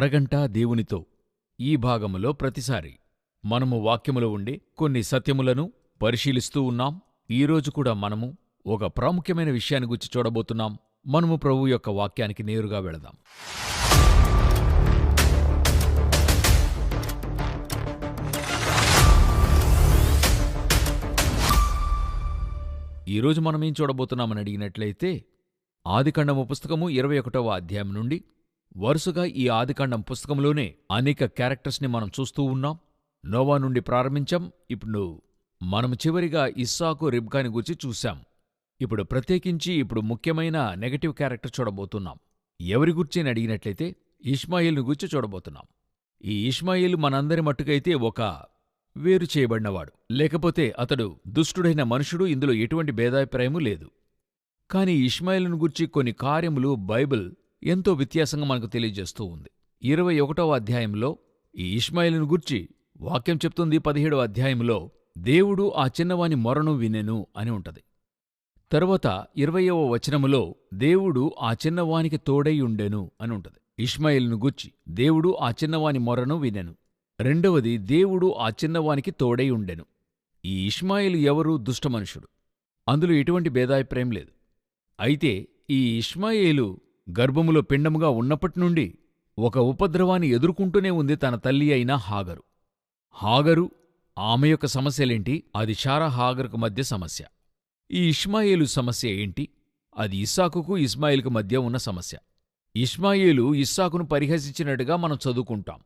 అరగంట దేవునితో ఈ భాగములో ప్రతిసారి మనము వాక్యములో ఉండే కొన్ని సత్యములను పరిశీలిస్తూ ఉన్నాం. ఈరోజు కూడా మనము ఒక ప్రాముఖ్యమైన విషయాన్ని గురించి చూడబోతున్నాం. మనము ప్రభు యొక్క వాక్యానికి నేరుగా వెళదాం. ఈరోజు మనం ఏం చూడబోతున్నామని అడిగినట్లయితే ఆదికండము పుస్తకము ఇరవై ఒకటవ అధ్యాయం నుండి వరుసగా ఈ ఆదికాండం పుస్తకంలోనే అనేక క్యారెక్టర్స్ని మనం చూస్తూ ఉన్నాం. నోవా నుండి ప్రారంభించాం. ఇప్పుడు మనం చివరిగా ఇస్సాకు రిబ్కాని గురించి చూశాం. ఇప్పుడు ప్రత్యేకించి ఇప్పుడు ముఖ్యమైన నెగటివ్ క్యారెక్టర్ చూడబోతున్నాం. ఎవరి గురించి అడిగినట్లయితే ఇష్మాయిల్ను గురించి చూడబోతున్నాం. ఈ ఇష్మాయిల్ మనందరి మట్టుకైతే ఒక వేరు చేయబడినవాడు. లేకపోతే అతడు దుష్టుడైన మనుషుడు ఇందులో ఎటువంటి భేదాభిప్రాయము లేదు. కాని ఇష్మాయిల్ను గుర్చి కొన్ని కార్యములు బైబిల్ ఎంతో వ్యత్యాసంగా మనకు తెలియజేస్తూ ఉంది. ఇరవై ఒకటవ అధ్యాయంలో ఈ ఇష్మాయిల్ను గుర్చి వాక్యం చెప్తుంది పదిహేడవ అధ్యాయంలో దేవుడు ఆ చిన్నవాని మొరను వినెను అని ఉంటది. తరువాత ఇరవయవ వచనములో దేవుడు ఆ చిన్నవానికి తోడై ఉండెను అని ఉంటది. ఇష్మాయిల్ను గుచ్చి దేవుడు ఆ చిన్నవాని మొరను వినెను. రెండవది దేవుడు ఆ చిన్నవానికి తోడై ఉండెను. ఈ ఇష్మాయిల్ ఎవరు? దుష్టమనుషుడు అందులో ఎటువంటి భేదాభిప్రాయం లేదు. అయితే ఈ ఇష్మాయేలు గర్భములో పిండముగా ఉన్నప్పటినుండి ఒక ఉపద్రవాన్ని ఎదుర్కొంటూనే ఉంది తన తల్లి అయిన హాగరు. హాగరు ఆమె యొక్క సమస్యలేంటి? అది షారా హాగరుకు మధ్య సమస్య. ఈ ఇష్మాయేలు సమస్య ఏంటి? అది ఇస్సాకుకు ఇస్మాయిల్కు మధ్య ఉన్న సమస్య. ఇష్మాయేలు ఇస్సాకును పరిహసించినట్టుగా మనం చదువుకుంటాం.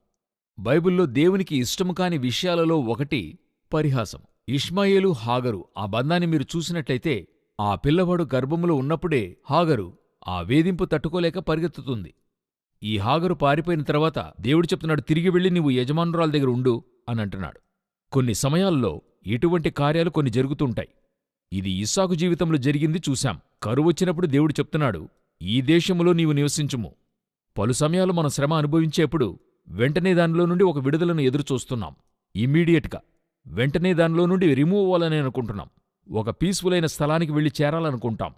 బైబిల్లో దేవునికి ఇష్టము కాని విషయాలలో ఒకటి పరిహాసం. ఇష్మాయేలు హాగరు ఆ బంధాన్ని మీరు చూసినట్లయితే ఆ పిల్లవాడు గర్భములో ఉన్నప్పుడే హాగరు ఆ వేధింపు తట్టుకోలేక పరిగెత్తుతుంది. ఈ హాగరు పారిపోయిన తర్వాత దేవుడు చెప్తున్నాడు తిరిగి వెళ్ళి నీవు యజమానురాల దగ్గర ఉండు అని అంటున్నాడు. కొన్ని సమయాల్లో ఇటువంటి కార్యాలు కొన్ని జరుగుతుంటాయి. ఇది ఇస్సాకు జీవితంలో జరిగింది చూశాం. కరువొచ్చినప్పుడు దేవుడు చెప్తున్నాడు ఈ దేశములో నీవు నివసించుము. పలు సమయాలు మనం శ్రమ అనుభవించేప్పుడు వెంటనే దానిలో నుండి ఒక విడుదలను ఎదురుచూస్తున్నాం. ఇమ్మీడియట్గా వెంటనే దానిలో నుండి రిమూవ్ అవ్వాలని అనుకుంటున్నాం. ఒక పీస్ఫుల్ అయిన స్థలానికి వెళ్ళి చేరాలనుకుంటాం.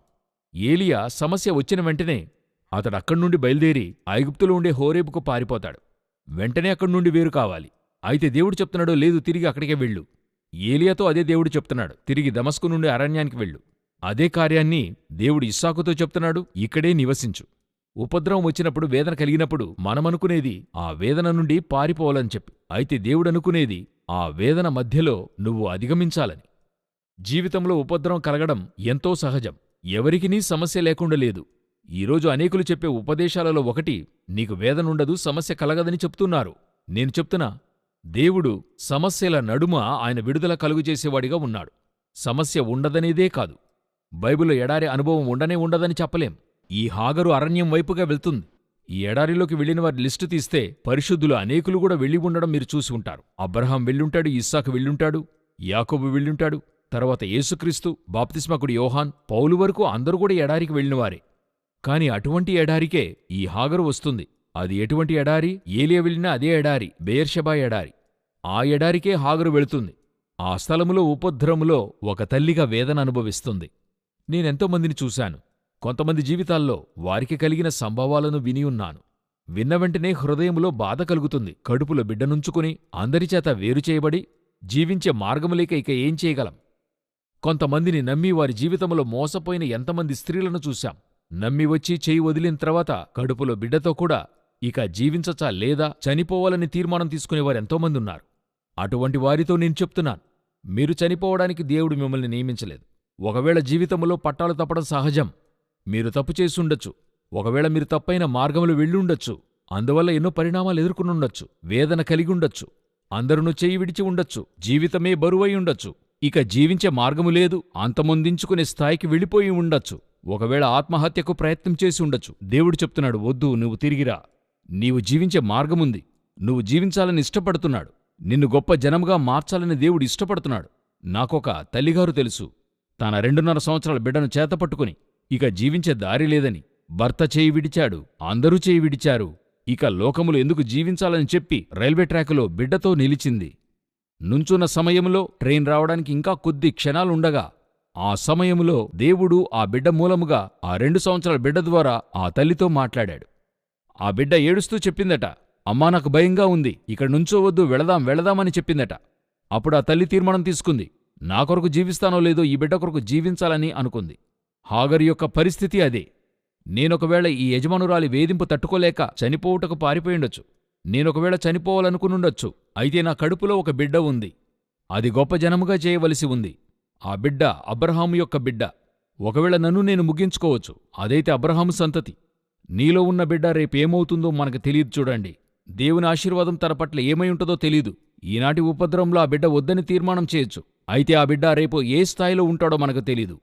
ఏలియా సమస్య వచ్చిన వెంటనే అతడక్కడ్నుండి బయలుదేరి ఐగుప్తులో ఉండే హోరేపుకు పారిపోతాడు. వెంటనే అక్కడ్నుండి వేరు కావాలి. అయితే దేవుడు చెప్తున్నాడో లేదు తిరిగి అక్కడికే వెళ్ళు. ఏలియాతో అదే దేవుడు చెప్తున్నాడు. తిరిగి దమస్కు నుండి అరణ్యానికి వెళ్ళు. అదే కార్యాన్ని దేవుడు ఇస్సాకుతో చెప్తున్నాడు. ఇక్కడే నివసించు. ఉపద్రవం వచ్చినప్పుడు వేదన కలిగినప్పుడు మనమనుకునేది ఆ వేదన నుండి పారిపోవాలని చెప్పి. అయితే దేవుడనుకునేది ఆ వేదన మధ్యలో నువ్వు అధిగమించాలని. జీవితంలో ఉపద్రవం కలగడం ఎంతో సహజం. ఎవరికినీ సమస్య లేకుండా లేదు. ఈరోజు అనేకులు చెప్పే ఉపదేశాలలో ఒకటి నీకు వేదనుండదు సమస్య కలగదని చెప్తున్నారు. నేను చెప్తున్నా దేవుడు సమస్యల నడుమ ఆయన విడుదల కలుగుచేసేవాడిగా ఉన్నాడు. సమస్య ఉండదనేదే కాదు. బైబిల్లో ఎడారి అనుభవం ఉండనే ఉండదని చెప్పలేం. ఈ హాగరు అరణ్యం వైపుగా వెళ్తుంది. ఈ ఎడారిలోకి వెళ్ళిన వారి లిస్టు తీస్తే పరిశుద్ధులు అనేకులు కూడా వెళ్ళి ఉండడం మీరు చూసి ఉంటారు. అబ్రహాం వెళ్ళుంటాడు ఇస్సాకు వెళ్ళుంటాడు యాకోబు వెళ్ళుంటాడు తర్వాత యేసుక్రీస్తు బాప్తిస్మకుడు యోహాన్ పౌలు వరకు అందరూ కూడా ఎడారికి వెళ్ళినవారే. కాని అటువంటి ఎడారికే ఈ హాగరు వస్తుంది. అది ఎటువంటి ఎడారి? ఏలియా వెళ్ళిన అదే ఎడారి బేర్షబా ఎడారి. ఆ ఎడారికే హాగరు వెళుతుంది. ఆ స్థలములో ఉపద్రములో ఒక తల్లిగా వేదన అనుభవిస్తుంది. నేనెంతో మందిని చూశాను. కొంతమంది జీవితాల్లో వారికి కలిగిన సంభవాలను విని ఉన్నాను. విన్న వెంటనే హృదయములో బాధ కలుగుతుంది. కడుపులో బిడ్డనుంచుకుని అందరిచేత వేరు చేయబడి జీవించే మార్గములేక ఇక ఏం చేయగలం? కొంతమందిని నమ్మి వారి జీవితంలో మోసపోయిన ఎంతమంది స్త్రీలను చూశాం. నమ్మి వచ్చి చేయి వదిలిన తర్వాత కడుపులో బిడ్డతో కూడా ఇక జీవించచా లేదా చనిపోవాలని తీర్మానం తీసుకునేవారెంతోమంది ఉన్నారు. అటువంటి వారితో నేను చెప్తున్నాను. మీరు చనిపోవడానికి దేవుడు మిమ్మల్ని నియమించలేదు. ఒకవేళ జీవితంలో పట్టాలు తప్పడం సహజం. మీరు తప్పు చేసుండొచ్చు ఒకవేళ మీరు తప్పైన మార్గములు వెళ్ళుండొచ్చు అందువల్ల ఎన్నో పరిణామాలు ఎదుర్కొనుండొచ్చు. వేదన కలిగి ఉండొచ్చు. అందరూ చేయి విడిచి ఉండొచ్చు. జీవితమే బరువై ఉండొచ్చు. ఇక జీవించే మార్గము లేదు. అంతమొందించుకునే స్థాయికి వెళ్ళిపోయి ఉండొచ్చు. ఒకవేళ ఆత్మహత్యకు ప్రయత్నం చేసి ఉండొచ్చు. దేవుడు చెప్తున్నాడు వద్దు నువ్వు తిరిగిరా నీవు జీవించే మార్గముంది. నువ్వు జీవించాలని ఇష్టపడుతున్నాడు. నిన్ను గొప్ప జనముగా మార్చాలని దేవుడు ఇష్టపడుతున్నాడు. నాకొక తల్లిగారు తెలుసు. తన రెండున్నర సంవత్సరాల బిడ్డను చేతపట్టుకుని ఇక జీవించే దారి లేదని. భర్త చేయి విడిచాడు అందరూ చేయి విడిచారు. ఇక లోకములు ఎందుకు జీవించాలని చెప్పి రైల్వే ట్రాకులో బిడ్డతో నిలిచింది. నుంచున్న సమయంలో ట్రైన్ రావడానికి ఇంకా కొద్ది క్షణాలుండగా ఆ సమయంలో దేవుడు ఆ బిడ్డ మూలముగా ఆ రెండు సంవత్సరాల బిడ్డ ద్వారా ఆ తల్లితో మాట్లాడాడు. ఆ బిడ్డ ఏడుస్తూ చెప్పిందట అమ్మా నాకు భయంగా ఉంది. ఇక్కడ నుంచోవద్దు వెళదాం వెళదామని చెప్పిందట. అప్పుడు ఆ తల్లి తీర్మానం తీసుకుంది. నా కొరకు జీవిస్తానో లేదో ఈ బిడ్డ కొరకు జీవించాలని అనుకుంది. హాగర్ యొక్క పరిస్థితి అదే. నేనొకవేళ ఈ యజమానురాలి వేధింపు తట్టుకోలేక చనిపోవుటకు పారిపోయిండొచ్చు. నేనొకవేళ చనిపోవాలనుకునుండొచ్చు అయితే నా కడుపులో ఒక బిడ్డ ఉంది. అది గొప్ప జనముగా చేయవలసి ఉంది. ఆ బిడ్డ అబ్రహాము యొక్క బిడ్డ. ఒకవేళ నన్ను నేను ముగించుకోవచ్చు అదైతే అబ్రహాము సంతతి. నీలో ఉన్న బిడ్డ రేపేమవుతుందో మనకు తెలియదు చూడండి. దేవుని ఆశీర్వాదం తన పట్ల ఏమై ఉంటుందో తెలీదు. ఈనాటి ఉపద్రవంలో ఆ బిడ్డ వద్దని తీర్మానం చేయొచ్చు. అయితే ఆ బిడ్డ రేపు ఏ స్థాయిలో ఉంటాడో మనకు తెలీదు.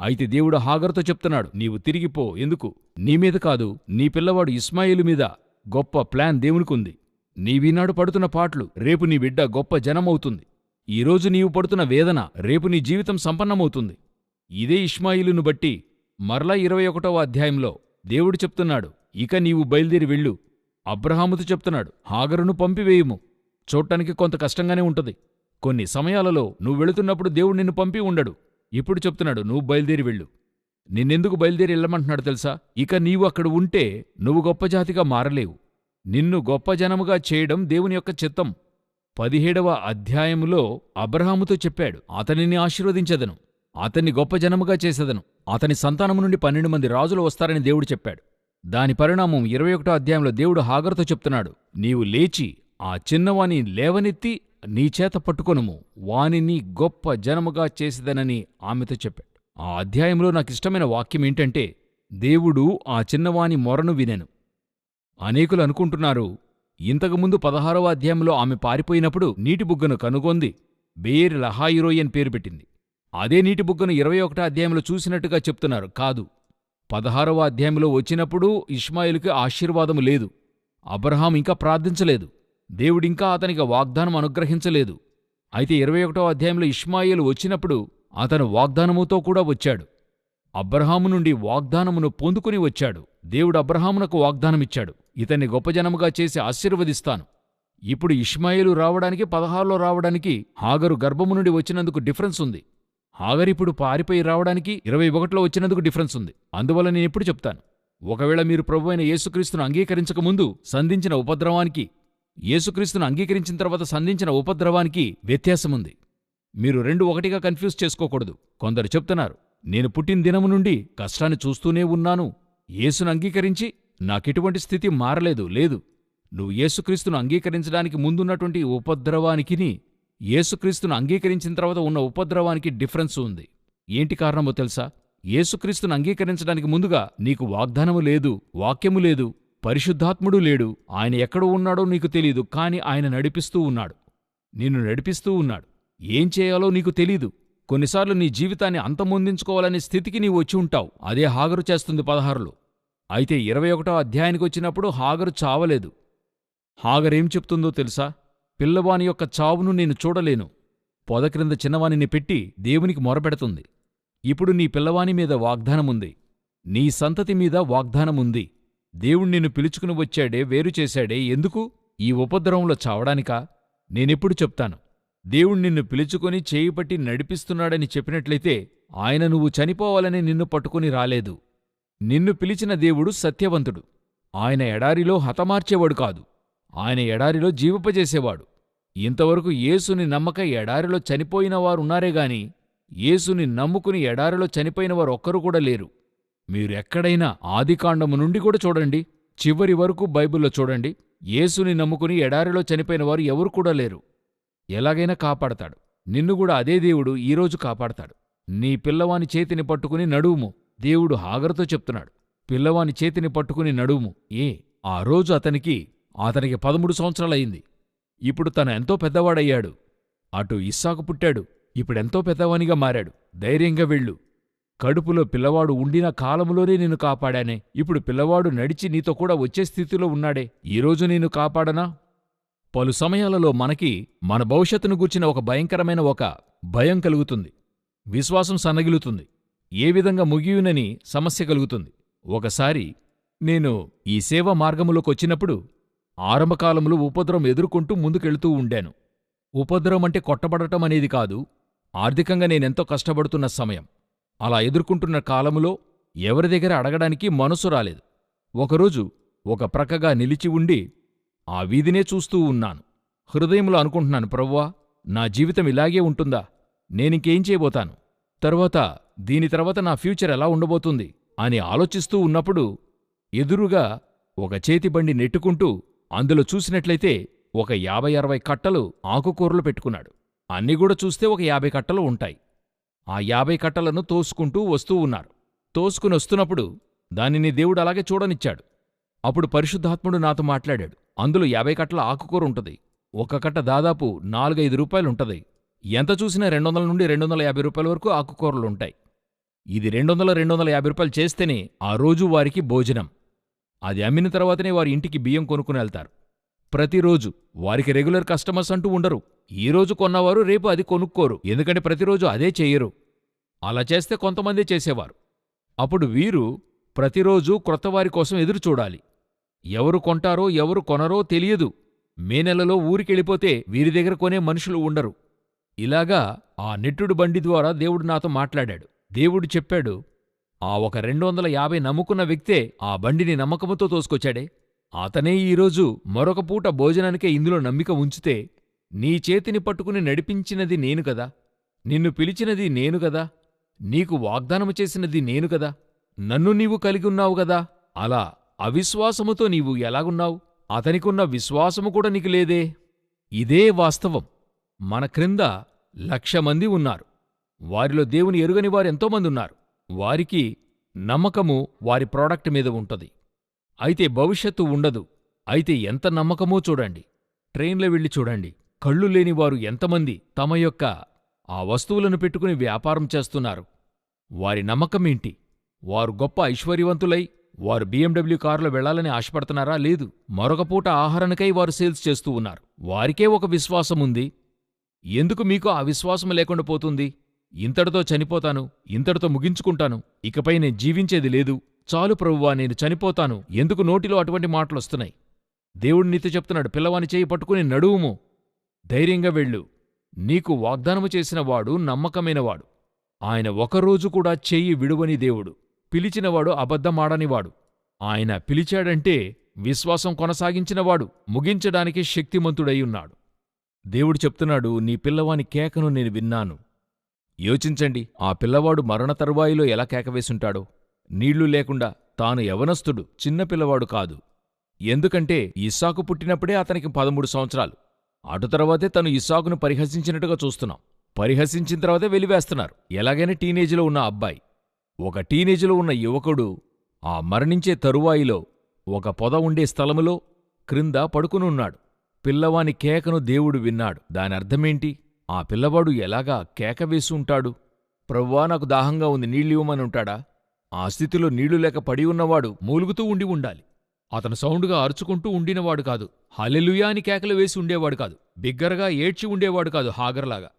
అయితే దేవుడు హాగర్తో చెప్తున్నాడు నీవు తిరిగిపో. ఎందుకు? నీ మీద కాదు నీ పిల్లవాడు ఇస్మాయిలు మీద. గొప్ప ప్లాన్ దేవునికుంది. నీవీనాడు పడుతున్న పాటలు రేపు నీ బిడ్డ గొప్ప జనమవుతుంది. ఈరోజు నీవు పడుతున్న వేదన రేపు నీ జీవితం సంపన్నమవుతుంది. ఇదే ఇష్మాయిలును బట్టి మరలా ఇరవై ఒకటవ అధ్యాయంలో దేవుడు చెప్తున్నాడు ఇక నీవు బయలుదేరి వెళ్ళు. అబ్రహాముతో చెప్తున్నాడు హాగరును పంపివేయుము. చూడటానికి కొంత కష్టంగానే ఉంటది. కొన్ని సమయాలలో నువ్వు వెళుతున్నప్పుడు దేవుడు నిన్ను పంపి ఉండడు. ఇప్పుడు చెప్తున్నాడు నువ్వు బయలుదేరి వెళ్ళు. నిన్నెందుకు బయలుదేరి వెళ్ళమంటున్నాడు తెలుసా? ఇక నీవు అక్కడ ఉంటే నువ్వు గొప్ప జాతిగా మారలేవు. నిన్ను గొప్ప జనముగా చేయడం దేవుని యొక్క చిత్తం. పదిహేడవ అధ్యాయములో అబ్రహాముతో చెప్పాడు అతనిని ఆశీర్వదించెదను. అతన్ని గొప్ప జనముగా చేసేదను. అతని సంతానము నుండి పన్నెండు మంది రాజులు వస్తారని దేవుడు చెప్పాడు. దాని పరిణామం ఇరవై ఒకటో అధ్యాయంలో దేవుడు హాగరుతో చెప్తున్నాడు నీవు లేచి ఆ చిన్నవాని లేవనెత్తి నీ చేత పట్టుకొనుము. వానిని గొప్ప జనముగా చేసేదనని ఆమెతో చెప్పాడు. ఆ అధ్యాయంలో నాకిష్టమైన వాక్యం ఏంటంటే దేవుడు ఆ చిన్నవాని మొరను వినెను. అనేకులు అనుకుంటున్నారు ఇంతకుముందు పదహారవ అధ్యాయంలో ఆమె పారిపోయినప్పుడు నీటిబుగ్గను కనుగొంది బేర్ లహాయిరోయన్ పేరు పెట్టింది. అదే నీటిబుగ్గను ఇరవై ఒకటో అధ్యాయంలో చూసినట్టుగా చెప్తున్నారు. కాదు పదహారవ అధ్యాయంలో వచ్చినప్పుడు ఇష్మాయిల్కి ఆశీర్వాదము లేదు. అబ్రహాం ఇంకా ప్రార్థించలేదు. దేవుడింకా అతనికి వాగ్దానం అనుగ్రహించలేదు. అయితే ఇరవై ఒకటో అధ్యాయంలో ఇష్మాయిల్ వచ్చినప్పుడు అతను వాగ్దానముతో కూడా వచ్చాడు. అబ్రహాము నుండి వాగ్దానమును పొందుకుని వచ్చాడు. దేవుడు అబ్రహామునకు వాగ్దానమిచ్చాడు. ఇతన్ని గొప్పజనముగా చేసి ఆశీర్వదిస్తాను. ఇప్పుడు ఇష్మాయిలు రావడానికి పదహారులో రావడానికి హాగరు గర్భము నుండి వచ్చినందుకు డిఫరెన్స్ ఉంది. హాగరిప్పుడు పారిపోయి రావడానికి ఇరవై ఒకటిలో వచ్చినందుకు డిఫరెన్స్ ఉంది. అందువల్ల నేను ఎప్పుడు చెప్తాను. ఒకవేళ మీరు ప్రభు అయిన యేసుక్రీస్తును అంగీకరించకముందు సంధించిన ఉపద్రవానికి యేసుక్రీస్తును అంగీకరించిన తర్వాత సంధించిన ఉపద్రవానికి వ్యత్యాసముంది. మీరు రెండు ఒకటిగా కన్ఫ్యూజ్ చేసుకోకూడదు. కొందరు చెప్తున్నారు నేను పుట్టిన దినము నుండి కష్టాన్ని చూస్తూనే ఉన్నాను. యేసును అంగీకరించి నాకెటువంటి స్థితి మారలేదు లేదు. నువ్వు యేసుక్రీస్తును అంగీకరించడానికి ముందున్నటువంటి ఉపద్రవానికిని యేసుక్రీస్తును అంగీకరించిన తర్వాత ఉన్న ఉపద్రవానికి డిఫరెన్స్ ఉంది. ఏంటి కారణమో తెలుసా? యేసుక్రీస్తును అంగీకరించడానికి ముందుగా నీకు వాగ్దానము లేదు వాక్యము లేదు పరిశుద్ధాత్ముడు లేడు ఆయన ఎక్కడ ఉన్నాడో నీకు తెలీదు కాని ఆయన నడిపిస్తూ ఉన్నాడు. నిన్ను నడిపిస్తూ ఉన్నాడు. ఏం చేయాలో నీకు తెలీదు. కొన్నిసార్లు నీ జీవితాన్ని అంతమొందించుకోవాలనే స్థితికి నీవు వచ్చి ఉంటావు. అదే హాగరు చేస్తుంది పదహారులో. అయితే ఇరవై ఒకటో అధ్యాయానికి వచ్చినప్పుడు హాగరు చావలేదు. హాగరేం చెప్తుందో తెలుసా? పిల్లవాని యొక్క చావును నేను చూడలేను. పొద క్రింద చిన్నవానిని పెట్టి దేవునికి మొరపెడుతుంది. ఇప్పుడు నీ పిల్లవాని మీద వాగ్దానముంది. నీ సంతతి మీద వాగ్దానముంది. దేవుణ్ణి నిన్ను పిలుచుకుని వచ్చాడే వేరు చేశాడే. ఎందుకు? ఈ ఉపద్రవంలో చావడానికా? నేనెప్పుడు చెప్తాను. దేవుణ్ణి నిన్ను పిలుచుకొని చేయిపట్టి నడిపిస్తున్నాడని చెప్పినట్లయితే ఆయన నువ్వు చనిపోవాలని నిన్ను పట్టుకుని రాలేదు. నిన్ను పిలిచిన దేవుడు సత్యవంతుడు. ఆయన ఎడారిలో హతమార్చేవాడు కాదు. ఆయన ఎడారిలో జీవింపజేసేవాడు. ఇంతవరకు యేసుని నమ్మక ఎడారిలో చనిపోయిన వారున్నారే గాని యేసుని నమ్ముకుని ఎడారిలో చనిపోయిన వారు ఒక్కరు కూడా లేరు. మీరు ఎక్కడైనా ఆదికాండము నుండి కూడా చూడండి. చివరి వరకు బైబిల్లో చూడండి. యేసుని నమ్ముకుని ఎడారిలో చనిపోయిన వారు ఎవరు కూడా లేరు. ఎలాగైనా కాపాడతాడు. నిన్ను కూడా అదే దేవుడు ఈరోజు కాపాడతాడు. నీ పిల్లవాని చేతిని పట్టుకుని నడువుము దేవుడు హాగరుతో చెప్తున్నాడు. పిల్లవాని చేతిని పట్టుకుని నడువుము ఏ ఆ రోజు అతనికి అతనికి పదమూడు సంవత్సరాలయింది. ఇప్పుడు తను ఎంతో పెద్దవాడయ్యాడు. అటు ఇస్సాకు పుట్టాడు. ఇప్పుడెంతో పెద్దవానిగా మారాడు. ధైర్యంగా వెళ్ళు. కడుపులో పిల్లవాడు ఉండిన కాలములోనే నిన్ను కాపాడానే. ఇప్పుడు పిల్లవాడు నడిచి నీతో కూడా వచ్చే స్థితిలో ఉన్నాడే. ఈరోజు నేను కాపాడనా? పలు సమయాలలో మనకి మన భవిష్యత్తును గూర్చిన ఒక భయంకరమైన ఒక భయం కలుగుతుంది. విశ్వాసం సన్నగిలుతుంది ఏ విధంగా ముగియునని సమస్య కలుగుతుంది. ఒకసారి నేను ఈ సేవ మార్గములోకొచ్చినప్పుడు ఆరంభకాలంలో ఉపద్రవం ఎదుర్కొంటూ ముందుకెళ్తూ ఉండాను. ఉపద్రవం అంటే కొట్టబడటం అనేది కాదు. ఆర్థికంగా నేనెంతో కష్టపడుతున్న సమయం. అలా ఎదుర్కొంటున్న కాలములో ఎవరి దగ్గర అడగడానికి మనసు రాలేదు. ఒకరోజు ఒక ప్రక్కగా నిలిచి ఉండి ఆ వీధినే చూస్తూ ఉన్నాను. హృదయంలో అనుకుంటున్నాను ప్రవ్వా నా జీవితం ఇలాగే ఉంటుందా? నేనింకేం చేయబోతాను? తరువాత దీని తర్వాత నా ఫ్యూచర్ ఎలా ఉండబోతుంది? అని ఆలోచిస్తూ ఉన్నప్పుడు ఎదురుగా ఒక చేతిబండి నెట్టుకుంటూ అందులో చూసినట్లయితే ఒక యాభై అరవై కట్టలు ఆకుకూరలు పెట్టుకున్నాడు. అన్నిగూడా చూస్తే ఒక యాభై కట్టలు ఉంటాయి. ఆ యాభై కట్టలను తోసుకుంటూ వస్తూ ఉన్నారు. తోసుకుని వస్తున్నప్పుడు దానిని దేవుడు అలాగే చూడనిచ్చాడు. అప్పుడు పరిశుద్ధాత్ముడు నాతో మాట్లాడాడు. అందులో యాభై కట్టల ఆకుకూర ఉంటది. ఒక కట్ట దాదాపు నాలుగైదు రూపాయలుంటది. ఎంత చూసినా రెండు వందల నుండి రెండు వందల యాభై రూపాయల వరకు ఆకుకూరలుంటాయి. ఇది రెండు వందల రెండు వందల యాభై రూపాయలు చేస్తేనే ఆ రోజు వారికి భోజనం. అది అమ్మిన తర్వాతనే వారి ఇంటికి బియ్యం కొనుక్కుని వెళ్తారు. ప్రతిరోజు వారికి రెగ్యులర్ కస్టమర్స్ అంటూ ఉండరు. ఈ రోజు కొన్నవారు రేపు అది కొనుక్కోరు. ఎందుకంటే ప్రతిరోజు అదే చెయ్యరు అలా చేస్తే కొంతమందే చేసేవారు. అప్పుడు వీరు ప్రతిరోజు క్రొత్తవారి కోసం ఎదురు చూడాలి ఎవరు కొంటారో ఎవరు కొనరో తెలియదు. మే నెలలో ఊరికెళ్ళిపోతే వీరి దగ్గర కొనే మనుషులు ఉండరు. ఇలాగా ఆ నెట్టుడు బండి ద్వారా దేవుడు నాతో మాట్లాడాడు. దేవుడు చెప్పాడు ఆ ఒక రెండు వందల యాభై నమ్ముకున్న వ్యక్తే ఆ బండిని నమ్మకముతో తోసుకొచ్చాడే. అతనే ఈరోజు మరొక పూట భోజనానికే ఇందులో నమ్మిక ఉంచితే నీ చేతిని పట్టుకుని నడిపించినది నేను కదా? నిన్ను పిలిచినది నేను కదా? నీకు వాగ్దానము చేసినది నేను కదా? నన్ను నీవు కలిగి ఉన్నావు గదా అలా అవిశ్వాసముతో నీవు ఎలాగున్నావు? అతనికున్న విశ్వాసము కూడా నీకు లేదే. ఇదే వాస్తవం. మన క్రింద లక్ష మంది ఉన్నారు. వారిలో దేవుని ఎరుగని వారు ఎంతోమంది ఉన్నారు. వారికి నమ్మకము వారి ప్రోడక్ట్ మీద ఉంటది. అయితే భవిష్యత్తు ఉండదు. అయితే ఎంత నమ్మకమో చూడండి. ట్రైన్లో వెళ్ళి చూడండి. కళ్ళు లేనివారు ఎంతమంది తమ యొక్క ఆ వస్తువులను పెట్టుకుని వ్యాపారం చేస్తున్నారు. వారి నమ్మకమేంటి వారు గొప్ప ఐశ్వర్యవంతులై వారు బీఎండబ్ల్యూ కారులో వెళ్ళాలని ఆశపడుతున్నారా? లేదు. మరొక పూట ఆహారానికై వారు సేల్స్ చేస్తూ ఉన్నారు. వారికే ఒక విశ్వాసముంది ఎందుకు మీకు ఆ విశ్వాసం లేకుండా పోతుంది? ఇంతటితో చనిపోతాను. ఇంతటితో ముగించుకుంటాను. ఇకపై నేను జీవించేది లేదు. చాలు ప్రభువా నేను చనిపోతాను. ఎందుకు నోటిలో అటువంటి మాటలొస్తున్నాయి దేవుడు నీతో చెప్తున్నాడు పిల్లవాని చేయి పట్టుకుని నడువుము. ధైర్యంగా వెళ్ళు. నీకు వాగ్దానము చేసిన వాడు నమ్మకమైనవాడు ఆయన ఒకరోజు కూడా చెయ్యి విడువని దేవుడు. పిలిచినవాడు అబద్ధమాడనివాడు. ఆయన పిలిచాడంటే విశ్వాసం కొనసాగించినవాడు ముగించడానికి శక్తిమంతుడై ఉన్నాడు దేవుడు చెప్తున్నాడు నీ పిల్లవాని కేకను నేను విన్నాను. యోచించండి ఆ పిల్లవాడు మరణ తరువాయిలో ఎలా కేకవేసుంటాడో నీళ్ళు లేకుండా తాను యవనస్తుడు చిన్న పిల్లవాడు కాదు. ఎందుకంటే ఇస్సాకు పుట్టినప్పుడే అతనికి పదమూడు సంవత్సరాలు. అటు తర్వాతే తను ఇస్సాకును పరిహసించినట్టుగా చూస్తున్నాం. పరిహసించిన తర్వాతే వెలివేస్తున్నారు. ఎలాగైనా టీనేజ్లో ఉన్న అబ్బాయి. ఒక టీనేజ్లో ఉన్న యువకుడు ఆ మరణించే తరువాయిలో ఒక పొద ఉండే స్థలములో క్రింద పడుకునున్నాడు. పిల్లవాని కేకను దేవుడు విన్నాడు. దానర్థమేంటి ఆ పిల్లవాడు ఎలాగా కేక వేసి ఉంటాడు? ప్రవ్వా నాకు దాహంగా ఉంది. నీళ్ళివ్వమని ఉంటాడా? ఆ స్థితిలో నీళ్ళు లేక పడి ఉన్నవాడు మూలుగుతూ ఉండి ఉండాలి. అతను సౌండుగా అరుచుకుంటూ ఉండినవాడు కాదు. హలెలుయా అని కేకలు వేసి ఉండేవాడు కాదు. బిగ్గరగా ఏడ్చి ఉండేవాడు కాదు హాగర్లాగా.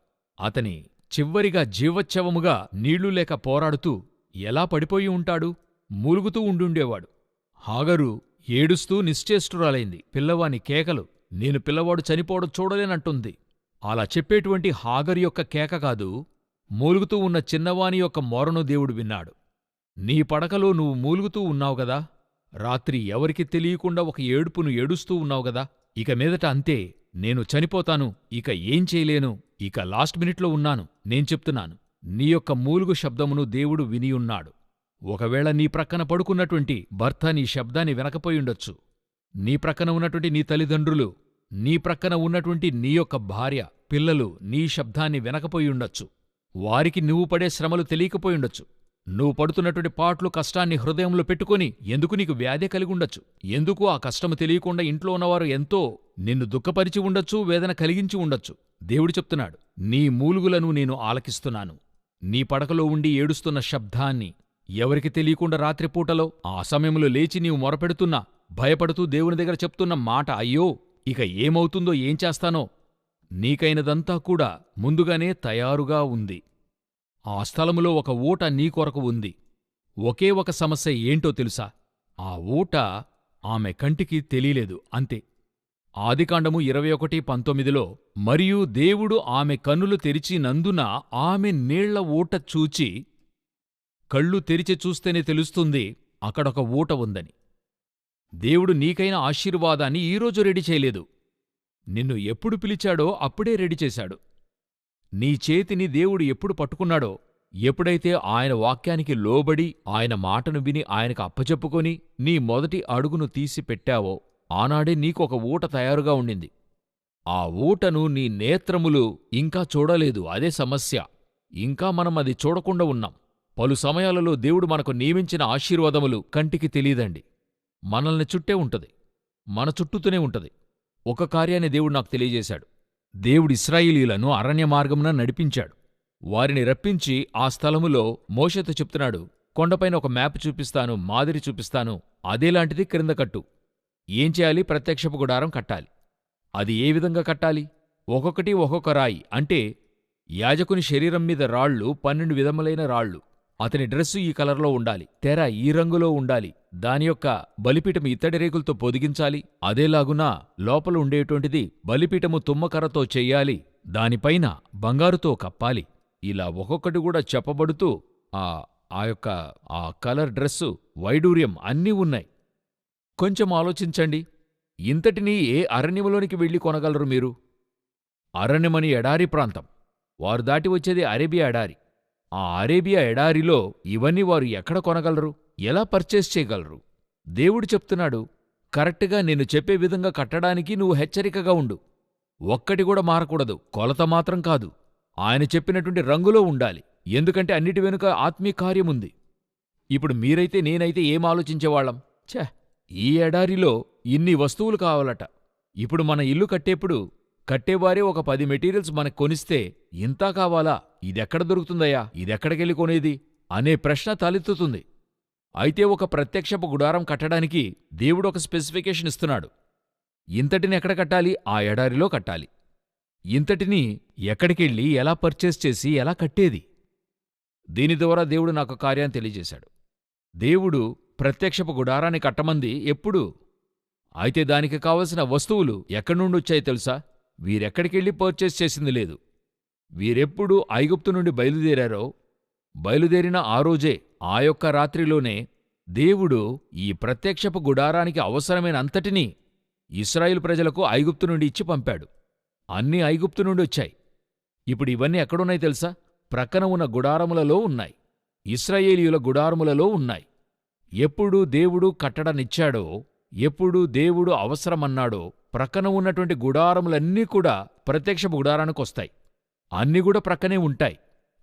అతని చివ్వరిగా జీవచ్ఛవముగా నీళ్ళు లేక పోరాడుతూ ఎలా పడిపోయి ఉంటాడు? మూలుగుతూ ఉండుండేవాడు. హాగరు ఏడుస్తూ నిశ్చేష్టురాలైంది. పిల్లవాని కేకలు నేను పిల్లవాడు చనిపోవడం చూడలేనంటుంది. అలా చెప్పేటువంటి హాగరు యొక్క కేక కాదు మూలుగుతూ ఉన్న చిన్నవాని యొక్క మోరను దేవుడు విన్నాడు. నీ పడకలో నువ్వు మూలుగుతూ ఉన్నావు గదా? రాత్రి ఎవరికి తెలియకుండా ఒక ఏడుపును ఏడుస్తూ ఉన్నావు గదా? ఇక మీదట అంతే నేను చనిపోతాను ఇక ఏం చేయలేను ఇక లాస్ట్ మినిట్లో ఉన్నాను నేను చెప్తున్నాను. నీ యొక్క మూలుగు శబ్దమును దేవుడు వినియున్నాడు ఒకవేళ నీ ప్రక్కన పడుకున్నటువంటి భర్త నీ శబ్దాన్ని వినకపోయుండొచ్చు నీ ప్రక్కన ఉన్నటువంటి నీ తల్లిదండ్రులు నీ ప్రక్కన ఉన్నటువంటి నీ యొక్క భార్య పిల్లలు నీ శబ్దాన్ని వినకపోయుండొచ్చు వారికి నువ్వు పడే శ్రమలు తెలియకపోయుండొచ్చు నువ్వు పడుతున్నటువంటి పాట్లు కష్టాన్ని హృదయంలో పెట్టుకుని ఎందుకు నీకు వ్యాధి కలిగుండొచ్చు ఎందుకు ఆ కష్టము తెలియకుండా ఇంట్లో ఉన్నవారు ఎంతో నిన్ను దుఃఖపరిచి ఉండొచ్చు వేదన కలిగించి ఉండొచ్చు? దేవుడు చెప్తున్నాడు నీ మూలుగులను నేను ఆలకిస్తున్నాను. నీ పడకలో ఉండి ఏడుస్తున్న శబ్దాన్ని ఎవరికి తెలియకుండా రాత్రిపూటలో ఆ సమయంలో లేచి నీవు మొరపెడుతున్నా భయపడుతూ దేవుని దగ్గర చెప్తున్న మాట అయ్యో ఇక ఏమవుతుందో ఏం చేస్తానో నీకైనదంతా కూడా ముందుగానే తయారుగా ఉంది. ఆ స్థలములో ఒక ఊట నీ కొరకు ఉంది. ఒకే ఒక సమస్య ఏంటో తెలుసా? ఆ ఊట ఆమె కంటికి తెలియలేదు అంతే. ఆదికాండము ఇరవై ఒకటి పంతొమ్మిదిలో మరియు దేవుడు ఆమె కన్నులు తెరిచినందున ఆమె నీళ్ళ ఊట చూచి కళ్ళు తెరిచి చూస్తేనే తెలుస్తుంది అక్కడొక ఊట ఉందని. దేవుడు నీకైన ఆశీర్వాదాన్ని ఈరోజు రెడీ చేయలేదు. నిన్ను ఎప్పుడు పిలిచాడో అప్పుడే రెడీ చేశాడు. నీ చేతిని దేవుడు ఎప్పుడు పట్టుకున్నాడో ఎప్పుడైతే ఆయన వాక్యానికి లోబడి ఆయన మాటను విని ఆయనకు అప్పచెప్పుకొని నీ మొదటి అడుగును తీసి పెట్టావో ఆనాడే నీకొక ఊట తయారుగా ఉండింది. ఆ ఊటను నీ నేత్రములు ఇంకా చూడలేదు అదే సమస్య. ఇంకా మనం అది చూడకుండా ఉన్నాం. పలు సమయాలలో దేవుడు మనకు నియమించిన ఆశీర్వాదములు కంటికి తెలియదండి. మనల్ని చుట్టే ఉంటది. మన చుట్టూతూనే ఉంటది. ఒక కార్యాన్ని దేవుడు నాకు తెలియజేశాడు. దేవుడు ఇస్రాయిలీలను అరణ్య మార్గమున నడిపించాడు. వారిని రప్పించి ఆ స్థలములో మోషతో చెప్తున్నాడు కొండపైన ఒక మ్యాప్ చూపిస్తాను మాదిరి చూపిస్తాను అదేలాంటిది క్రింద కట్టు. ఏం చేయాలి? ప్రత్యక్షపు గుడారం కట్టాలి. అది ఏ విధంగా కట్టాలి? ఒక్కొక్కటి ఒక్కొక్క రాయి. అంటే యాజకుని శరీరం మీద రాళ్ళు పన్నెండు విధములైన రాళ్ళు. అతని డ్రెస్సు ఈ కలర్లో ఉండాలి. తెర ఈ రంగులో ఉండాలి. దాని యొక్క బలిపీఠం ఇత్తడి రేకులతో పొదిగించాలి. అదేలాగునా లోపల ఉండేటువంటిది బలిపీఠము తుమ్మకర్రతో చెయ్యాలి దానిపైన బంగారుతో కప్పాలి. ఇలా ఒక్కొక్కటి కూడా చెప్పబడుతూ ఆ ఆ యొక్క ఆ కలర్ డ్రెస్సు వైడూర్యం అన్నీ ఉన్నాయి. కొంచెం ఆలోచించండి. ఇంతటినీ ఏ అరణ్యములోనికి వెళ్ళి కొనగలరు మీరు? అరణ్యమని ఎడారి ప్రాంతం. వారు దాటి వచ్చేది అరేబియా ఎడారి. ఆ అరేబియా ఎడారిలో ఇవన్నీ వారు ఎక్కడ కొనగలరు? ఎలా పర్చేస్ చేయగలరు? దేవుడు చెప్తున్నాడు కరెక్ట్గా నేను చెప్పే విధంగా కట్టడానికి నువ్వు హెచ్చరికగా ఉండు. ఒక్కటి కూడా మారకూడదు. కొలత మాత్రం కాదు. ఆయన చెప్పినటువంటి రంగులో ఉండాలి. ఎందుకంటే అన్నిటి వెనుక ఆత్మీయ కార్యముంది. ఇప్పుడు మీరైతే నేనైతే ఏం ఆలోచించేవాళ్ళం? ఛే! ఈ ఎడారిలో ఇన్ని వస్తువులు కావాలట. ఇప్పుడు మన ఇల్లు కట్టేప్పుడు కట్టేవారే ఒక పది మెటీరియల్స్ మనకు కొనిస్తే ఇంతా కావాలా? ఇదెక్కడ దొరుకుతుందయ్యా? ఇదెక్కడికెళ్ళి కొనేది? అనే ప్రశ్న తలెత్తుతుంది. అయితే ఒక ప్రత్యక్షపు గుడారం కట్టడానికి దేవుడు ఒక స్పెసిఫికేషన్ ఇస్తున్నాడు. ఇంతటిని ఎక్కడ కట్టాలి? ఆ ఎడారిలో కట్టాలి. ఇంతటిని ఎక్కడికెళ్ళి ఎలా పర్చేస్ చేసి ఎలా కట్టేది? దీని ద్వారా దేవుడు నాకు కార్యాన్ని తెలియజేశాడు. దేవుడు ప్రత్యక్షపు గుడారాన్ని కట్టమంది ఎప్పుడు? అయితే దానికి కావలసిన వస్తువులు ఎక్కడి నుండి వచ్చాయి తెలుసా? వీరెక్కడికెళ్ళి పర్చేస్ చేసింది లేదు. వీరెప్పుడు ఐగుప్తు నుండి బయలుదేరారో? బయలుదేరిన ఆ రోజే ఆ యొక్క రాత్రిలోనే దేవుడు ఈ ప్రత్యక్షపు గుడారానికి అవసరమైన అంతటినీ ఇస్రాయిల్ ప్రజలకు ఐగుప్తు నుండి ఇచ్చి పంపాడు. అన్నీ ఐగుప్తు నుండి వచ్చాయి. ఇప్పుడు ఇవన్నీ ఎక్కడున్నాయి తెలుసా? ప్రక్కన ఉన్న గుడారములలో ఉన్నాయి. ఇస్రాయేలీయుల గుడారములలో ఉన్నాయి. ఎప్పుడు దేవుడు కట్టడనిచ్చాడో ఎప్పుడు దేవుడు అవసరమన్నాడో ప్రక్కన ఉన్నటువంటి గుడారములన్నీ కూడా ప్రత్యక్ష గుడారానికొస్తాయి. అన్నీ కూడా ప్రక్కనే ఉంటాయి.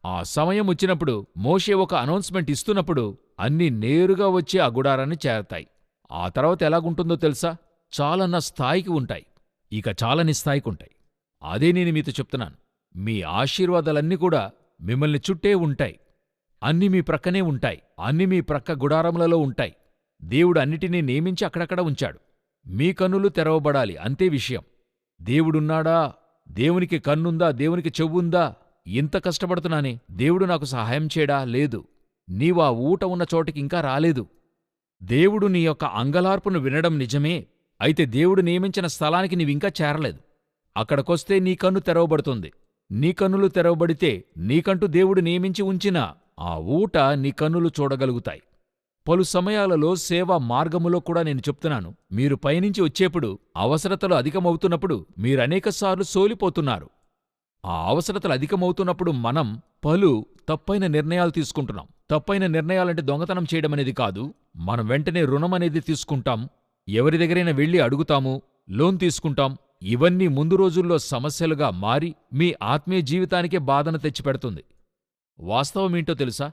ఆ సమయం వచ్చినప్పుడు మోషే ఒక అనౌన్స్మెంట్ ఇస్తున్నప్పుడు అన్నీ నేరుగా వచ్చి ఆ గుడారాన్ని చేరతాయి. ఆ తర్వాత ఎలాగుంటుందో తెలుసా? చాలన్న స్థాయికి ఉంటాయి. ఇక చాలని స్థాయికి ఉంటాయి అదే నేను మీతో చెప్తున్నాను. మీ ఆశీర్వాదాలన్నీ కూడా మిమ్మల్ని చుట్టే ఉంటాయి. అన్ని మీ ప్రక్కనే ఉంటాయి. అన్ని మీ ప్రక్క గుడారములలో ఉంటాయి. దేవుడు అన్నిటినీ నియమించి అక్కడక్కడ ఉంచాడు. మీ కన్నులు తెరవబడాలి. అంతే విషయం. దేవుడున్నాడా? దేవునికి కన్నుందా? దేవునికి చెవుందా? ఇంత కష్టపడుతున్నానే. దేవుడు నాకు సహాయం చేయడా? లేదు. నీవా ఊట ఉన్న చోటికి ఇంకా రాలేదు. దేవుడు నీ యొక్క అంగలార్పును వినడం నిజమే. అయితే దేవుడు నియమించిన స్థలానికి నీవింకా చేరలేదు. అక్కడికొస్తే నీ కన్ను తెరవబడుతుంది. నీ కన్నులు తెరవబడితే నీకంటూ దేవుడు నియమించి ఉంచిన ఆ ఊట నీ కన్నులు చూడగలుగుతాయి. పలు సమయాలలో సేవా మార్గములో కూడా నేను చెప్తున్నాను. మీరు పైనుంచి వచ్చేప్పుడు అవసరతలు అధికమవుతున్నప్పుడు మీరనేకసార్లు సోలిపోతున్నారు. ఆ అవసరతలు అధికమవుతున్నప్పుడు మనం పలు తప్పైన నిర్ణయాలు తీసుకుంటున్నాం. తప్పైన నిర్ణయాలంటే దొంగతనం చేయడం అనేది కాదు. మనం వెంటనే రుణం అనేది తీసుకుంటాం. ఎవరి దగ్గరైనా వెళ్ళి అడుగుతాము లోన్ తీసుకుంటాం. ఇవన్నీ ముందు రోజుల్లో సమస్యలుగా మారి మీ ఆత్మీయ జీవితానికే బాధను తెచ్చిపెడుతుంది. వాస్తవమేంటో తెలుసా?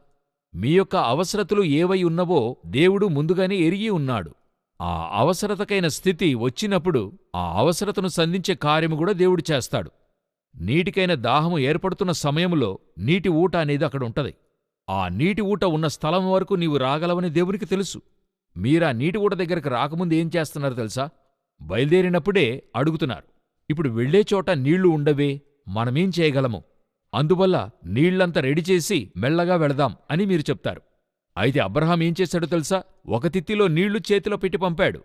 మీ యొక్క అవసరతలు ఏవై ఉన్నవో దేవుడు ముందుగానే ఎరిగి ఉన్నాడు. ఆ అవసరతకైన స్థితి వచ్చినప్పుడు ఆ అవసరతను సంధించే కార్యము కూడా దేవుడు చేస్తాడు. నీటికైన దాహము ఏర్పడుతున్న సమయంలో నీటి ఊట అనేది అక్కడ ఉంటది. ఆ నీటి ఊట ఉన్న స్థలం వరకు నీవు రాగలవని దేవునికి తెలుసు. మీరా నీటి ఊట దగ్గరకు రాకముందు ఏం చేస్తున్నారు తెలుసా? బయలుదేరినప్పుడే అడుగుతున్నారు. ఇప్పుడు వెళ్ళే చోట నీళ్ళు ఉండవే మనమేం చేయగలము? అందువల్ల నీళ్ళంతా రెడీ చేసి మెల్లగా వెళదాం అని మీరు చెప్తారు. అయితే అబ్రహాం ఏం చేశాడో తెలుసా? ఒక తిత్తిలో నీళ్ళు చేతిలో పెట్టి పంపాడు.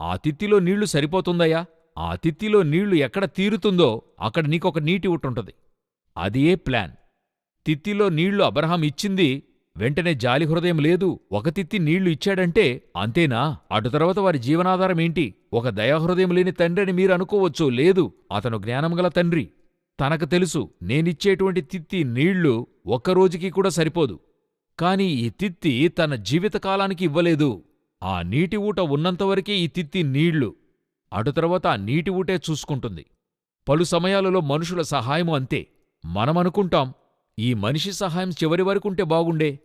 ఆ తిత్తిలో నీళ్ళు సరిపోతుందయ్యా? ఆ తిత్తిలో నీళ్ళు ఎక్కడ తీరుతుందో అక్కడ నీకొక నీటి ఊటుంటది అదే ప్లాన్. తిత్తిలో నీళ్ళు అబ్రహాం ఇచ్చింది వెంటనే జాలి హృదయం లేదు. ఒక తిత్తి నీళ్ళు ఇచ్చాడంటే అంతేనా? అటు తర్వాత వారి జీవనాధారం ఏంటి? ఒక దయాహృదయం లేని తండ్రి అని మీరు అనుకోవచ్చు లేదు. అతను జ్ఞానం గల తండ్రి. తనకు తెలుసు నేనిచ్చేటువంటి తిత్తి నీళ్ళు ఒక్కరోజుకి కూడా సరిపోదు. కాని ఈ తిత్తి తన జీవితకాలానికి ఇవ్వలేదు. ఆ నీటి ఊట ఉన్నంతవరకే ఈ తిత్తి నీళ్ళు. అటు తర్వాత ఆ నీటి ఊటే చూసుకుంటుంది. పలు సమయాలలో మనుషుల సహాయము అంతే. మనమనుకుంటాం ఈ మనిషి సహాయం చివరి వరకుంటే బాగుండే.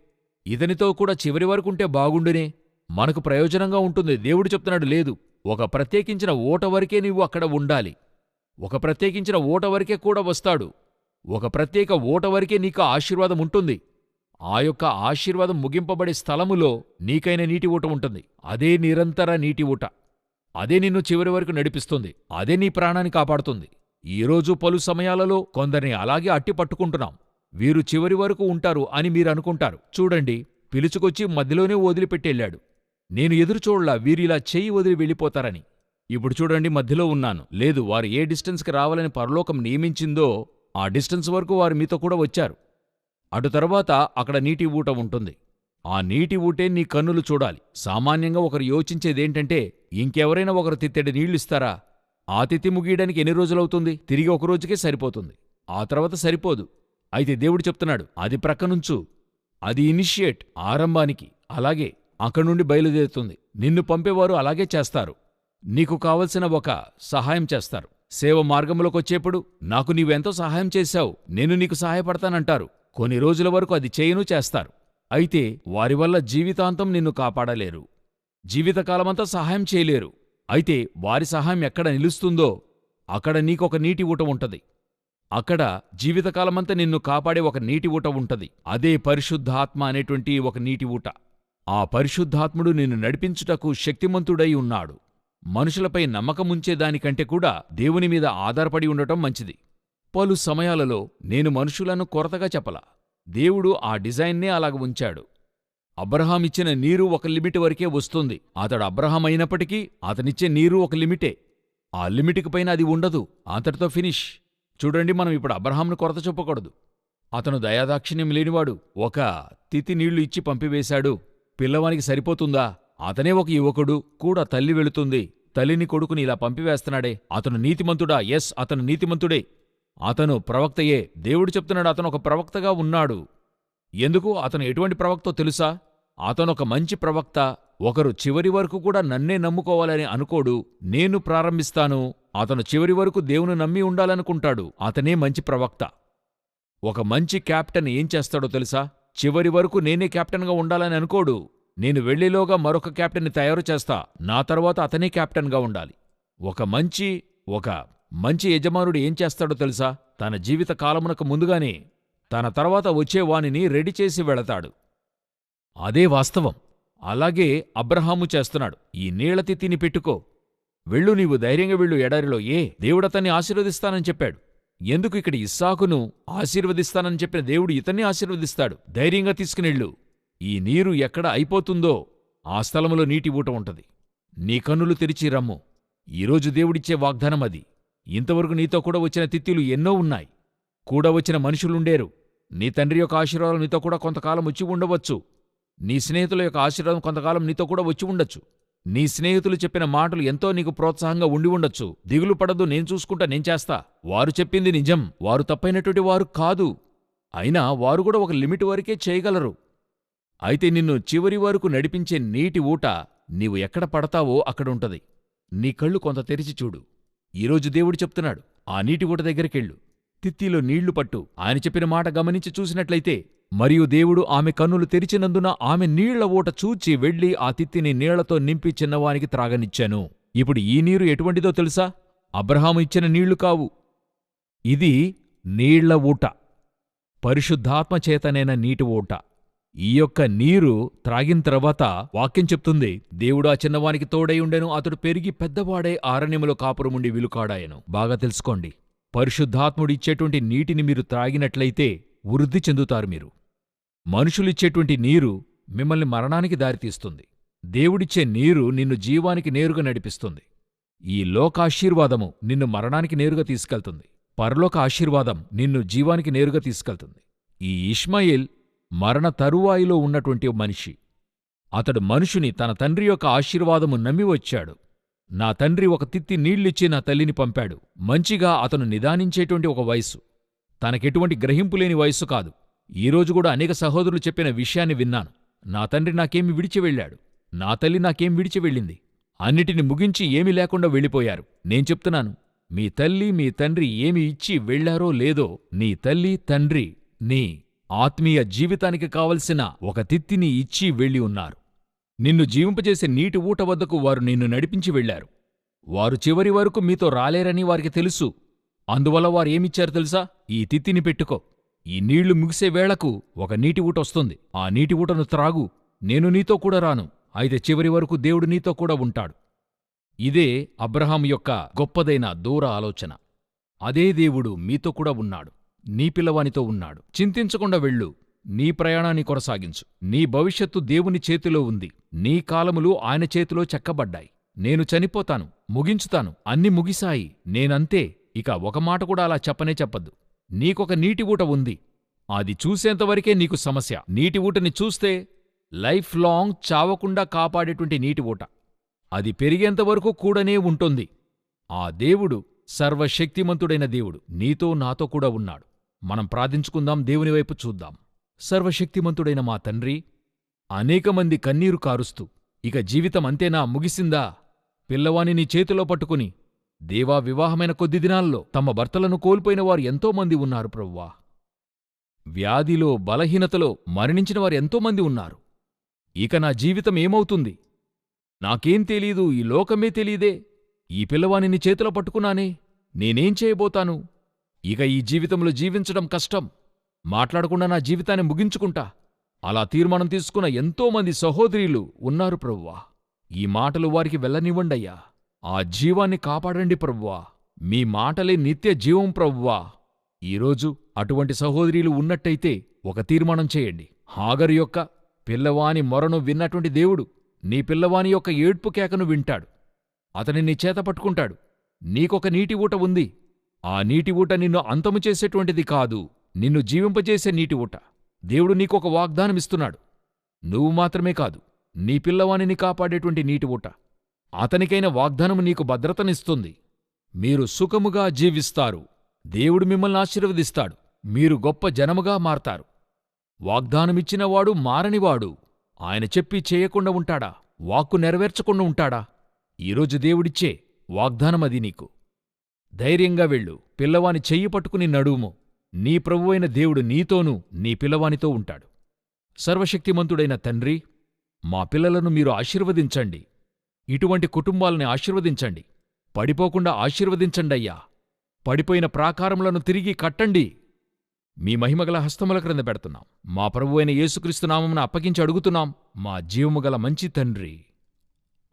ఇతనితో కూడా చివరి వరకుంటే బాగుండునే. మనకు ప్రయోజనంగా ఉంటుంది దేవుడు చెప్తున్నాడు లేదు. ఒక ప్రత్యేకించిన ఓట వరకే నీవు అక్కడ ఉండాలి. ఒక ప్రత్యేకించిన ఓట వరకే కూడా వస్తాడు. ఒక ప్రత్యేక ఓట వరకే నీకు ఆశీర్వాదం ఉంటుంది. ఆ యొక్క ఆశీర్వాదం ముగింపబడే స్థలములో నీకైన నీటి ఊట ఉంటుంది. అదే నిరంతర నీటి ఊట. అదే నిన్ను చివరి వరకు నడిపిస్తుంది. అదే నీ ప్రాణాన్ని కాపాడుతుంది. ఈరోజు పలు సమయాలలో కొందరిని అలాగే అట్టి పట్టుకుంటున్నాం. వీరు చివరి వరకు ఉంటారు అని మీరనుకుంటారు చూడండి పిలుచుకొచ్చి మధ్యలోనే వదిలిపెట్టెళ్ళాడు. నేను ఎదురుచూడలా వీరిలా చెయ్యి వదిలి వెళ్ళిపోతారని. ఇప్పుడు చూడండి మధ్యలో ఉన్నాను. లేదు వారు ఏ డిస్టెన్స్కి రావాలని పరలోకం నియమించిందో ఆ డిస్టెన్స్ వరకు వారు మీతో కూడా వచ్చారు. అటు తర్వాత అక్కడ నీటి ఊట ఉంటుంది. ఆ నీటి ఊటే నీ కన్నులు చూడాలి. సామాన్యంగా ఒకరు యోచించేదేంటంటే ఇంకెవరైనా ఒకరు తిత్తెడి నీళ్ళిస్తారా ఆ తిత్తి ముగియడానికి ఎన్ని రోజులవుతుంది? తిరిగి ఒక రోజుకే సరిపోతుంది. ఆ తర్వాత సరిపోదు. అయితే దేవుడు చెప్తున్నాడు అది ప్రక్కనుంచు. అది ఇనిషియేట్ ఆరంభానికి. అలాగే అక్కడి నుండి బయలుదేరుతుంది. నిన్ను పంపేవారు అలాగే చేస్తారు. నీకు కావలసిన ఒక సహాయం చేస్తారు. సేవ మార్గంలోకొచ్చేప్పుడు నాకు నీవెంతో సహాయం చేశావు. నేను నీకు సహాయపడతానంటారు. కొన్ని రోజుల వరకు అది చేయను చేస్తారు. అయితే వారి వల్ల జీవితాంతం నిన్ను కాపాడలేరు. జీవితకాలమంతా సహాయం చేయలేరు. అయితే వారి సహాయం ఎక్కడ నిలుస్తుందో అక్కడ నీకొక నీటి ఊట ఉంటది. అక్కడ జీవితకాలమంతా నిన్ను కాపాడే ఒక నీటి ఊట ఉంటది. అదే పరిశుద్ధాత్మ అనేటువంటి ఒక నీటి ఊట. ఆ పరిశుద్ధాత్ముడు నిన్ను నడిపించుటకు శక్తిమంతుడై ఉన్నాడు. మనుషులపై నమ్మకముంచేదానికంటే కూడా దేవుని మీద ఆధారపడి ఉండటం మంచిది. పలు సమయాలలో నేను మనుషులను కొరతగా చెప్పలా. దేవుడు ఆ డిజైన్నే అలాగ ఉంచాడు. అబ్రహాం ఇచ్చిన నీరు ఒక లిమిట్ వరకే వస్తుంది. అతడు అబ్రహాం అయినప్పటికీ అతనిచ్చే నీరు ఒక లిమిటే. ఆ లిమిట్కి పైన అది ఉండదు. అంతటితో ఫినిష్. చూడండి మనం ఇప్పుడు అబ్రహాంను కొరత చెప్పకూడదు. అతను దయాదాక్షిణ్యం లేనివాడు. ఒక తితి నీళ్ళు ఇచ్చి పంపివేశాడు. పిల్లవానికి సరిపోతుందా? అతనే ఒక యువకుడు కూడా తల్లి వెళుతుంది. తల్లిని కొడుకుని ఇలా పంపివేస్తున్నాడే. అతను నీతిమంతుడా? ఎస్ అతను నీతిమంతుడే. అతను ప్రవక్తయే. దేవుడు చెప్తున్నాడు అతను ఒక ప్రవక్తగా ఉన్నాడు. ఎందుకు? అతను ఎటువంటి ప్రవక్తో తెలుసా? అతనొక మంచి ప్రవక్త. ఒకరు చివరి వరకు కూడా నన్నే నమ్ముకోవాలని అనుకోడు. నేను ప్రారంభిస్తాను. అతను చివరి వరకు దేవుని నమ్మి ఉండాలనుకుంటాడు. అతనే మంచి ప్రవక్త. ఒక మంచి కెప్టెన్ ఏం చేస్తాడో తెలుసా? చివరి వరకు నేనే కెప్టెన్గా ఉండాలని అనుకోడు. నేను వెళ్ళిలోగా మరొక కెప్టెన్ని తయారు చేస్తా. నా తర్వాత అతనే కెప్టెన్గా ఉండాలి. ఒక మంచి ఒక మంచి యజమానుడు ఏం చేస్తాడో తెలుసా? తన జీవిత కాలమునకు ముందుగానే తన తర్వాత వచ్చే వానిని రెడీ చేసి వెళతాడు. అదే వాస్తవం. అలాగే అబ్రహాము చేస్తున్నాడు. ఈ నీళ్ళతిత్తిని పెట్టుకో. వెళ్ళు నీవు ధైర్యంగా వెళ్ళు ఎడారిలో. ఏ దేవుడతన్ని ఆశీర్వదిస్తానని చెప్పాడు. ఎందుకు ఇక్కడ ఇస్సాకును ఆశీర్వదిస్తానని చెప్పిన దేవుడు ఇతన్ని ఆశీర్వదిస్తాడు? ధైర్యంగా తీసుకునెళ్ళు ఈ నీరు ఎక్కడ అయిపోతుందో ఆ స్థలములో నీటి ఊట ఉంటది. నీ కన్నులు తెరిచి రమ్ము. ఈరోజు దేవుడిచ్చే వాగ్దానం అది. ఇంతవరకు నీతో కూడా వచ్చిన తిత్తిలు ఎన్నో ఉన్నాయి. కూడా వచ్చిన మనుషులుండేరు. నీ తండ్రి యొక్క ఆశీర్వాదం నీతో కూడా కొంతకాలం వచ్చి ఉండవచ్చు. నీ స్నేహితుల యొక్క ఆశీర్వాదం కొంతకాలం నీతో కూడా వచ్చి ఉండొచ్చు. నీ స్నేహితులు చెప్పిన మాటలు ఎంతో నీకు ప్రోత్సాహంగా ఉండి ఉండొచ్చు. దిగులు పడదు నేను చూసుకుంటా నేను చేస్తా. వారు చెప్పింది నిజం. వారు తప్పైనటువంటి వారు కాదు. అయినా వారు కూడా ఒక లిమిట్ వరకే చేయగలరు. అయితే నిన్ను చివరి వరకు నడిపించే నీటి ఊట నీవు ఎక్కడ పడతావో అక్కడుంటది. నీ కళ్ళు కొంత తెరిచి చూడు. ఈరోజు దేవుడు చెప్తున్నాడు ఆ నీటి ఊట దగ్గరికెళ్ళు. తిత్తిలో నీళ్ళు పట్టు. ఆయన చెప్పిన మాట గమనించి చూసినట్లయితే మరియు దేవుడు ఆమె కన్నులు తెరిచినందున ఆమె నీళ్ళ ఊట చూచి వెళ్ళి ఆ తిత్తిని నీళ్ళతో నింపి చిన్నవానికి త్రాగనిచ్చాను. ఇప్పుడు ఈ నీరు ఎటువంటిదో తెలుసా? అబ్రహాము ఇచ్చిన నీళ్ళు కావు. ఇది నీళ్ళ ఊట. పరిశుద్ధాత్మ చేతనైన నీటి ఊట. ఈ యొక్క నీరు త్రాగిన తర్వాత వాక్యం చెప్తుంది దేవుడు ఆ చిన్నవానికి తోడై ఉండెను అతడు పెరిగి పెద్దవాడే ఆరణ్యములో కాపురముండి విలుకాడాయను. బాగా తెలుసుకోండి. పరిశుద్ధాత్ముడిచ్చేటువంటి నీటిని మీరు త్రాగినట్లయితే వృద్ధి చెందుతారు మీరు. మనుషులిచ్చేటువంటి నీరు మిమ్మల్ని మరణానికి దారితీస్తుంది. దేవుడిచ్చే నీరు నిన్ను జీవానికి నేరుగా నడిపిస్తుంది. ఈ లోకాశీర్వాదము నిన్ను మరణానికి నేరుగా తీసుకెళ్తుంది. పరలోక ఆశీర్వాదం నిన్ను జీవానికి నేరుగా తీసుకెళ్తుంది. ఈ ఇష్మాయిల్ మరణ తరువాయిలో ఉన్నటువంటి ఓ మనిషి. అతడు మనుషుని తన తండ్రి యొక్క ఆశీర్వాదము నమ్మి వచ్చాడు. నా తండ్రి ఒక తిత్తి నీళ్ళిచ్చి నా తల్లిని పంపాడు. మంచిగా అతను నిదానించేటువంటి ఒక వయస్సు. తనకెటువంటి గ్రహింపులేని వయస్సు కాదు. ఈరోజు కూడా అనేక సహోదరులు చెప్పిన విషయాన్ని విన్నాను. నా తండ్రి నాకేమి విడిచి వెళ్ళాడు. నా తల్లి నాకేం విడిచి వెళ్ళింది. అన్నిటిని ముగించి ఏమీ లేకుండా వెళ్ళిపోయారు. నేను చెప్తున్నాను మీ తల్లి మీ తండ్రి ఏమి ఇచ్చి వెళ్ళారో లేదో నీ తల్లి తండ్రి నీ ఆత్మీయ జీవితానికి కావలసిన ఒక తిత్తిని ఇచ్చి వెళ్ళి ఉన్నారు. నిన్ను జీవింపజేసే నీటి ఊట వద్దకు వారు నిన్ను నడిపించి వెళ్ళారు వారు చివరి వరకు మీతో రాలేరని వారికి తెలుసు. అందువల్ల వారు ఏమిచ్చారు తెలుసా? ఈ తిత్తిని పెట్టుకో. ఈ నీళ్ళు ముగిసే వేళకు ఒక నీటి ఊట వస్తుంది. ఆ నీటి ఊటను త్రాగు. నేను నీతో కూడా రాను. అయితే చివరి వరకు దేవుడు నీతో కూడా ఉంటాడు. ఇదే అబ్రహాం యొక్క గొప్పదైన దూర ఆలోచన. అదే దేవుడు మీతో కూడా ఉన్నాడు. నీ పిల్లవానితో ఉన్నాడు. చింతించకుండా వెళ్ళు. నీ ప్రయాణాన్ని కొనసాగించు. నీ భవిష్యత్తు దేవుని చేతిలో ఉంది. నీ కాలములు ఆయన చేతిలో చెక్కబడ్డాయి. నేను చనిపోతాను. ముగించుతాను. అన్ని ముగిశాయి. నేనంతే. ఇక ఒక మాట కూడా అలా చెప్పనే చెప్పద్దు. నీకొక నీటి ఊట ఉంది. అది చూసేంతవరకే నీకు సమస్య. నీటి ఊటని చూస్తే లైఫ్ లాంగ్ చావకుండా కాపాడేటువంటి నీటి ఊట. అది పెరిగేంతవరకు కూడనే ఉంటుంది. ఆ దేవుడు సర్వశక్తిమంతుడైన దేవుడు. నీతో నాతో కూడా ఉన్నాడు. మనం ప్రార్థించుకుందాం దేవుని వైపు చూద్దాం. సర్వశక్తిమంతుడైన మా తండ్రి అనేకమంది కన్నీరు కారుస్తూ ఇక జీవితం అంతేనా ముగిసిందా? పిల్లవాని నీ చేతిలో పట్టుకుని దేవా వివాహమైన కొద్ది దినాల్లో తమ భర్తలను కోల్పోయిన వారు ఎంతోమంది ఉన్నారు ప్రవ్వా. వ్యాధిలో బలహీనతలో మరణించిన వారు ఎంతోమంది ఉన్నారు. ఇక నా జీవితం ఏమవుతుంది? నాకేం తెలీదు ఈ లోకమే తెలీదే. ఈ పిల్లవాణిని చేతిలో పట్టుకున్నానే నేనేం చేయబోతాను? ఇక ఈ జీవితంలో జీవించడం కష్టం. మాట్లాడకుండా నా జీవితాన్ని ముగించుకుంటా. అలా తీర్మానం తీసుకున్న ఎంతోమంది సహోదరీలు ఉన్నారు ప్రభువా ఈ మాటలు వారికి వెళ్ళనివ్వండయ్యా. ఆ జీవాన్ని కాపాడండి ప్రభువా మీ మాటలే నిత్య జీవం ప్రభువా ఈరోజు అటువంటి సహోదరీలు ఉన్నట్టయితే ఒక తీర్మానం చేయండి. హాగరు యొక్క పిల్లవాని మొరను విన్నటువంటి దేవుడు నీ పిల్లవాని యొక్క ఏడ్పు కేకను వింటాడు. అతని నీ చేత పట్టుకుంటాడు. నీకొక నీటి ఊట ఉంది. ఆ నీటి ఊట నిన్ను అంతము చేసేటువంటిది కాదు. నిన్ను జీవింపజేసే నీటి ఊట. దేవుడు నీకొక వాగ్దానమిస్తున్నాడు. నువ్వు మాత్రమే కాదు నీ పిల్లవానిని కాపాడేటువంటి నీటి ఊట. అతనికైన వాగ్దానము నీకు భద్రతనిస్తుంది. మీరు సుఖముగా జీవిస్తారు. దేవుడు మిమ్మల్ని ఆశీర్వదిస్తాడు. మీరు గొప్ప జనముగా మారతారు. వాగ్దానమిచ్చినవాడు మారనివాడు. ఆయన చెప్పి చేయకుండా ఉంటాడా? వాక్కు నెరవేర్చకుండా ఉంటాడా? ఈరోజు దేవుడిచ్చే వాగ్దానమది నీకు. ధైర్యంగా వెళ్ళు. పిల్లవాని చెయ్యి పట్టుకుని నడువుము నీ ప్రభువైన దేవుడు నీతోనూ నీ పిల్లవానితో ఉంటాడు. సర్వశక్తిమంతుడైన తండ్రి మా పిల్లలను మీరు ఆశీర్వదించండి. ఇటువంటి కుటుంబాలని ఆశీర్వదించండి. పడిపోకుండా ఆశీర్వదించండయ్యా పడిపోయిన ప్రాకారములను తిరిగి కట్టండి. మీ మహిమగల హస్తముల క్రింద పెడుతున్నాం. మా ప్రభువైన యేసుక్రీస్తు నామమున అప్పగించి అడుగుతున్నాం. మా జీవముగల మంచి తండ్రి.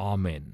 ఆమెన్.